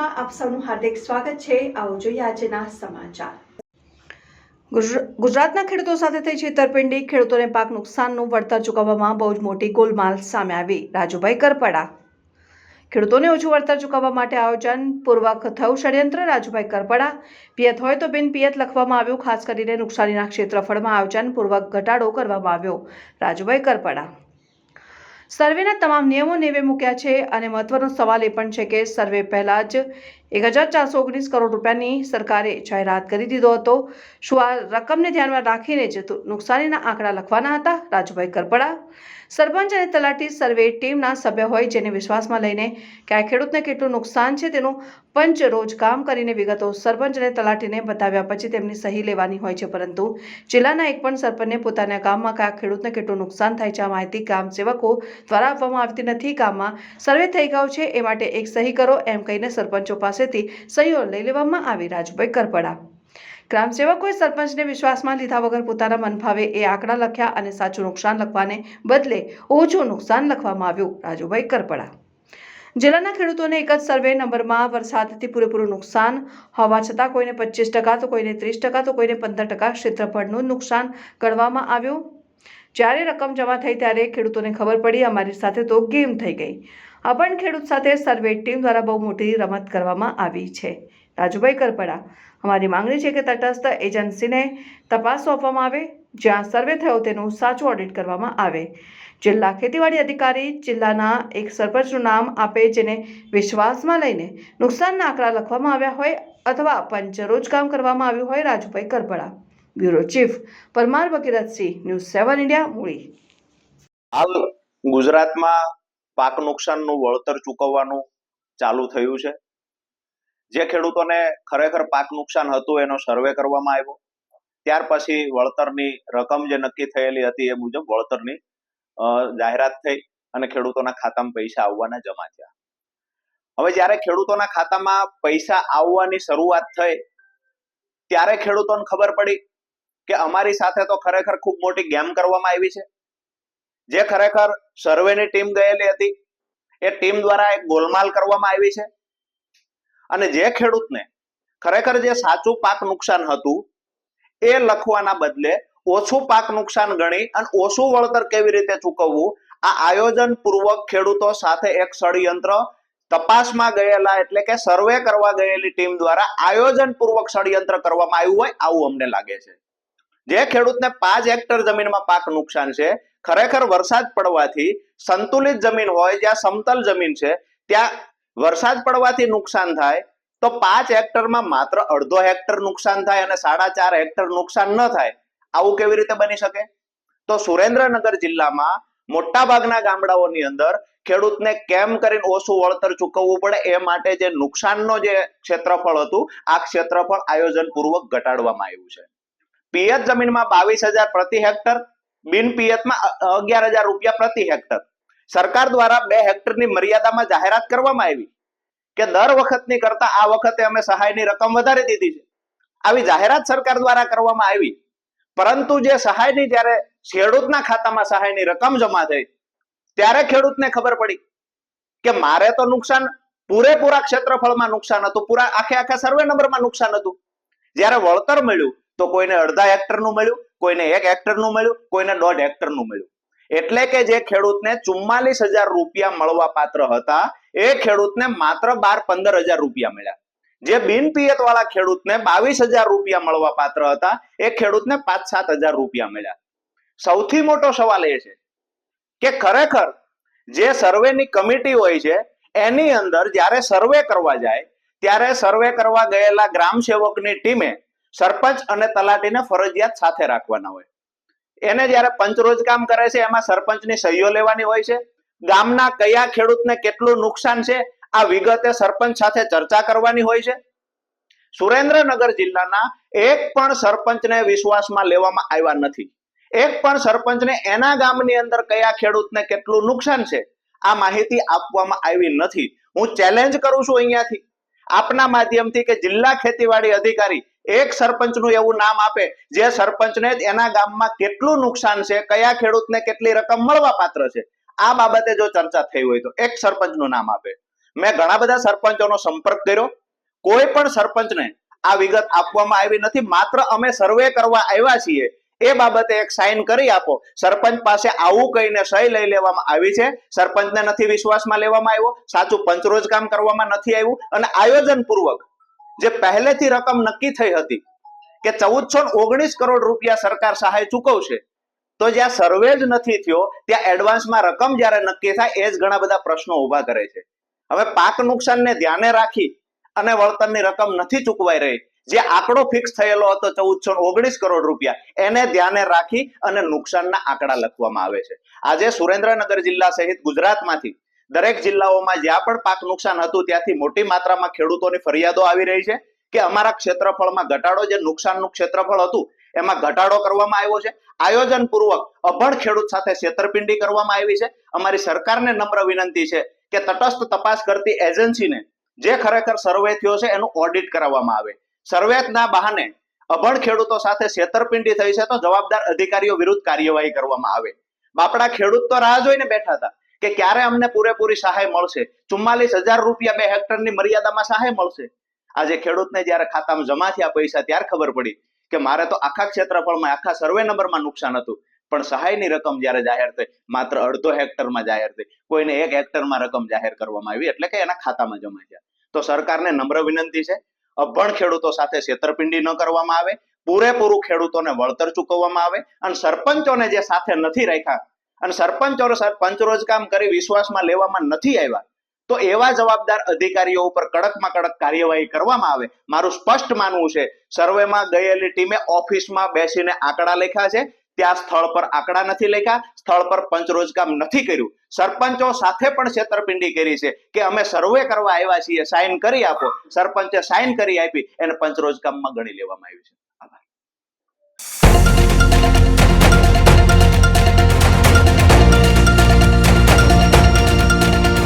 ન્યૂઝમાં આપ સૌનું હાર્દિક સ્વાગત છે. આવો જોઈએ આજના સમાચાર. ગુજરાતના ખેડૂતો સાથે થઈ છેતરપિંડી ખેડૂતોને પાક નુકસાનનું વળતર ચૂકવવામાં બહુ જ મોટી ગોલમાલ સામે આવી. રાજુભાઈ કરપડા. ખેડૂતોને ઓછું વળતર ચૂકવવા માટે આયોજન પૂર્વક થયું. ષડયંત્ર, રાજુભાઈ કરપડા. પિયત હોય તો બિન પિયત લખવામાં આવ્યું. ખાસ કરીને નુકસાનીના ક્ષેત્રફળમાં આયોજન પૂર્વક ઘટાડો કરવામાં આવ્યો. રાજુભાઈ કરપડા. સર્વેના તમામ નિયમો નેવે મૂક્યા છે અને મહત્વનો સવાલ એ પણ છે કે સર્વે પહેલાં જ એક હજાર ચારસો ઓગણીસ કરોડ રૂપિયાની સરકારે જાહેરાત કરી દીધો હતો. શું આ રકમને ધ્યાનમાં રાખીને જે નુકસાનીના આંકડા લખવાના હતા? રાજુભાઈ કરપડા, સરપંચ અને તલાટી સર્વે ટીમના સભ્ય હોય જેને વિશ્વાસમાં લઈને કે આ ખેડૂતને કેટલું નુકસાન છે તેનું પંચ રોજ કામ કરીને વિગતો સરપંચ અને તલાટીને બતાવ્યા પછી તેમની સહી લેવાની હોય છે. પરંતુ જિલ્લાના એક પણ સરપંચને પોતાના ગામમાં કયા ખેડૂતને કેટલું નુકસાન થાય છે આ માહિતી ગામ સેવકો દ્વારા આપવામાં આવતી નથી. ગામમાં સર્વે થઈ ગયો છે. એ માટે એક સહી કરો એમ કહીને સરપંચો પાસેથી સહીઓ લઈ લેવામાં આવી રાજુભાઈ કરપડા. ગ્રામ સેવકોએ સરપંચને વિશ્વાસમાં લીધા વગર પોતાના મનફાવે એ આંકડા લખ્યા અને સાચું નુકસાન લખવાને બદલે ઓછું નુકસાન લખવામાં આવ્યું રાજુભાઈ કરપડા. જિલ્લાના ખેડૂતોને એક જ સર્વે નંબરમાં વરસાદથી પૂરેપૂરું નુકસાન, હોવા છતાં કોઈને પચીસ ટકા તો કોઈને ત્રીસ ટકા તો કોઈને પંદર ટકા ક્ષેત્રફળનું નુકસાન ગણવામાં આવ્યું. જ્યારે રકમ જમા થઈ ત્યારે ખેડૂતોને ખબર પડી, અમારી સાથે તો ગેમ થઈ ગઈ. આ પણ ખેડૂત સાથે સર્વે ટીમ દ્વારા બહુ મોટી રમત કરવામાં આવી છે. રાજુભાઈ કરપડા, અમારી માંગણી છે કે તટસ્થ એજન્સીને તપાસ સોંપવામાં આવે, જ્યાં સર્વે થયો તેનું સાચું ઓડિટ કરવામાં આવે. જિલ્લા ખેતીવાડી અધિકારી જિલ્લાના એક સરપંચનું નામ આપે, જેને વિશ્વાસમાં લઈને નુકસાનના આંકડા લખવામાં આવ્યા હોય અથવા પંચરોજ કામ કરવામાં આવ્યું હોય, Rajubhai Karpada. Bureau chief Parmar Vakiratsinh news seven India Muli હાલ ગુજરાતમાં પાક નુકસાનનું વળતર ચૂકવવાનું ચાલુ થયું છે. જે ખેડૂતોને ખરેખર પાક નુકસાન હતું એનો સર્વે કરવામાં આવ્યો. ત્યાર પછી વળતરની રકમ જે નક્કી થયેલી હતી એ મુજબ વળતરની જાહેરાત થઈ અને ખેડૂતોના ખાતામાં પૈસા આવવાના જમા થયા. હવે જ્યારે ખેડૂતોના ખાતામાં પૈસા આવવાની શરૂઆત થઈ, ત્યારે ખેડૂતોને ખબર પડી કે અમારી સાથે તો ખરેખર ખૂબ મોટી ગેમ કરવામાં આવી છે. જે ખરેખર સર્વેની ટીમ ગયેલી હતી, એ ટીમ દ્વારા એક ગોલમાલ કરવામાં આવી છે. અને જે ખેડૂતને ખરેખર જે સાચું પાક નુકસાન હતું, એ લખવાના બદલે ઓછું પાક નુકસાન ગણી અને ઓછું વળતર કેવી રીતે ચૂકવવું, આ આયોજન પૂર્વક ખેડૂતો સાથે એક ષડયંત્ર તપાસમાં ગયેલા એટલે કે સર્વે કરવા ગયેલી ટીમ દ્વારા આયોજન પૂર્વક ષડયંત્ર કરવામાં આવ્યું હોય, આવું અમને લાગે છે. જે ખેડૂતને પાંચ હેક્ટર જમીનમાં પાક નુકસાન છે, ખરેખર વરસાદ પડવાથી સંતુલિત જમીન હોય, જ્યાં સમતલ જમીન છે, ત્યાં વરસાદ પડવાથી નુકસાન થાય, તો પાંચ હેક્ટરમાં માત્ર અડધો હેક્ટર નુકસાન થાય અને સાડા ચાર હેક્ટર નુકસાન ન થાય. આવું કેવી રીતે બની શકે? તો સુરેન્દ્રનગર જિલ્લામાં મોટા ભાગના ગામડાઓની અંદર ખેડૂતને કેમ કરીને ઓછું વળતર ચૂકવવું પડે એ માટે જે નુકસાનનો જે ક્ષેત્રફળ હતું, આ ક્ષેત્રફળ આયોજન પૂર્વક ઘટાડવામાં આવ્યું છે. પિયત જમીનમાં બાવીસ હજાર પ્રતિ હેક્ટર, બિન પિયતમાં અગિયાર હજાર રૂપિયા પ્રતિ હેક્ટર. સરકાર દ્વારા બે હેક્ટરની મર્યાદામાં જાહેરાત કરવામાં આવી કે દર વખતની કરતા આ વખતે અમે સહાયની રકમ વધારી દીધી છે. આવી જાહેરાત સરકાર દ્વારા કરવામાં આવી. પરંતુ જે સહાયની જ્યારે ખેડૂતના ખાતામાં સહાયની રકમ જમા થઈ, ત્યારે ખેડૂતને ખબર પડી કે મારે તો નુકસાન પૂરેપૂરા ક્ષેત્રફળમાં નુકસાન હતું, પૂરા આખે આખા સર્વે નંબરમાં નુકસાન હતું. જ્યારે વળતર મળ્યું તો કોઈને અડધા હેક્ટરનું મળ્યું, કોઈને એક હેક્ટરનું મળ્યું, કોઈને દોઢ હેક્ટરનું મળ્યું. એટલે કે જે ખેડૂતને ચુમ્માલીસ હજાર રૂપિયા મળવા પાત્ર હતા, એ ખેડૂતને માત્ર બાર પંદર હજાર રૂપિયા મળ્યા. જે બિન પિયત વાળા ખેડૂતને બાવીસ હજાર રૂપિયા મળવા પાત્ર હતા, એ ખેડૂતને પાંચ સાત હજાર રૂપિયા મળ્યા. સૌથી મોટો સવાલ એ છે કે ખરેખર જે સર્વેની કમિટી હોય છે, એની અંદર જ્યારે સર્વે કરવા જાય, ત્યારે સર્વે કરવા ગયેલા ગ્રામ સેવકની ટીમે સરપંચ અને તલાટીને ફરજિયાત સાથે રાખવાના હોય. એને જ્યારે પંચરોજ કામ કરે છે, એમાં સરપંચની સહીઓ લેવાની હોય છે. ગામના કયા ખેડૂતને કેટલું નુકસાન છે, આ વિગતે સરપંચ સાથે ચર્ચા કરવાની હોય છે. સુરેન્દ્રનગર જિલ્લાના એક પણ સરપંચને વિશ્વાસમાં લેવામાં આવ્યા નથી. એક પણ સરપંચને એના ગામની અંદર કયા ખેડૂતને કેટલું નુકસાન છે, આ માહિતી આપવામાં આવી નથી. હું ચેલેન્જ કરું છું અહીંયાથી. આપના માધ્યમથી કે જિલ્લા ખેતીવાડી અધિકારી એક સરપંચનું એવું નામ આપે, જે સરપંચને એના ગામમાં કેટલું નુકસાન છે, કયા ખેડૂતને કેટલી રકમ મળવા પાત્ર છે, આ બાબતે જો ચર્ચા થઈ હોય તો એક સરપંચનું નામ આપે. મેં ઘણા બધા સરપંચોનો સંપર્ક કર્યો. કોઈ પણ સરપંચને આ વિગત આપવામાં આવી નથી, માત્ર અમે સર્વે કરવા આવ્યા છીએ. એ બાબતે એક સાઇન કરી આપો. સરપંચ પાસે આવું કહીને સહી લઈ લેવામાં આવી છે. સરપંચને નથી વિશ્વાસમાં લેવામાં આવ્યો. સાચું પંચરોજ કામ કરવામાં નથી આવ્યું. અને આયોજન પૂર્વક જે પહેલેથી રકમ નક્કી થઈ હતી કે ચૌદસો ઓગણીસ કરોડ રૂપિયા સરકાર સહાય ચૂકવશે, તો જ્યાં સર્વે જ નથી થયો, ત્યાં એડવાન્સમાં રકમ જ્યારે નક્કી થાય, એ જ ઘણા બધા પ્રશ્નો ઊભા કરે છે. હવે પાક નુકસાનને ધ્યાને રાખી અને વળતરની રકમ નથી ચૂકવાઈ રહી, જે આંકડો ફિક્સ થયેલો હતો ચૌદસો ઓગણીસ કરોડ રૂપિયા, એને ધ્યાને રાખી અને નુકસાનના આંકડા લખવામાં આવે છે. આજે સુરેન્દ્રનગર જિલ્લા સહિત ગુજરાતમાંથી દરેક જિલ્લાઓમાં જ્યાં પણ પાક નુકસાન હતું, ત્યાંથી મોટી માત્રામાં ખેડૂતોની ફરિયાદો આવી રહી છે કે અમારા ક્ષેત્રફળમાં ઘટાડો, જે નુકસાનનું ક્ષેત્રફળ હતું, એમાં ઘટાડો કરવામાં આવ્યો છે. આયોજન પૂર્વક અભણ ખેડૂત સાથે છેતરપિંડી કરવામાં આવી છે. અમારી સરકારને નમ્ર વિનંતી છે કે તટસ્થ તપાસ કરતી એજન્સીને જે ખરેખર સર્વે થયો છે, એનું ઓડિટ કરાવવામાં આવે. સર્વેના બહાને અભણ ખેડૂતો સાથે છેતરપિંડી થઈ છે તો જવાબદાર અધિકારીઓ વિરુદ્ધ કાર્યવાહી કરવામાં આવે. બાપડા ખેડૂત તો રાહ જોઈને બેઠા હતા. કે ક્યારે અમને પૂરેપૂરી સહાય મળશે? ચુમ્માલીસ હજાર રૂપિયા બે હેક્ટરની મર્યાદામાં સહાય મળશે? આજે ખેડૂતને જ્યારે ખાતામાં જમા થયા પૈસા, ત્યારે ખબર પડી કે મારે તો આખા ક્ષેત્રફળમાં, આખા સર્વે નંબરમાં નુકસાન હતું. પણ સહાયની રકમ જ્યારે જાહેર થઈ, માત્ર અડધો હેક્ટરમાં જાહેર થઈ, કોઈને એક હેક્ટરમાં રકમ જાહેર કરવામાં આવી, એટલે કે એના ખાતામાં જમા થયા. તો સરકારને નમ્ર વિનંતી છે, અભણ ખેડૂતો સાથે છેતરપિંડી ન કરવામાં આવે, પૂરેપૂરું ખેડૂતોને વળતર ચૂકવવામાં આવે, અને સરપંચોને જે સાથે નથી રાખ્યા અને સરપંચો પંચરોજ કામ કરી, વિશ્વાસમાં લેવામાં નથી આવ્યા, તો એવા જવાબદાર અધિકારીઓ ઉપર કડકમાં કડક કાર્યવાહી કરવામાં આવે. મારું સ્પષ્ટ માનવું છે, સર્વેમાં ગયેલી ટીમે ઓફિસમાં બેસીને આંકડા લખ્યા છે, ત્યાં સ્થળ પર આંકડા નથી લખ્યા, સ્થળ પર પંચરોજ કામ નથી કર્યું. સરપંચો સાથે પણ છેતરપિંડી કરી છે કે અમે સર્વે કરવા આવ્યા છીએ સાઇન કરી આપો. સરપંચે સાઇન કરી આપી, એને પંચરોજ કામમાં ગણી લેવામાં આવ્યું છે.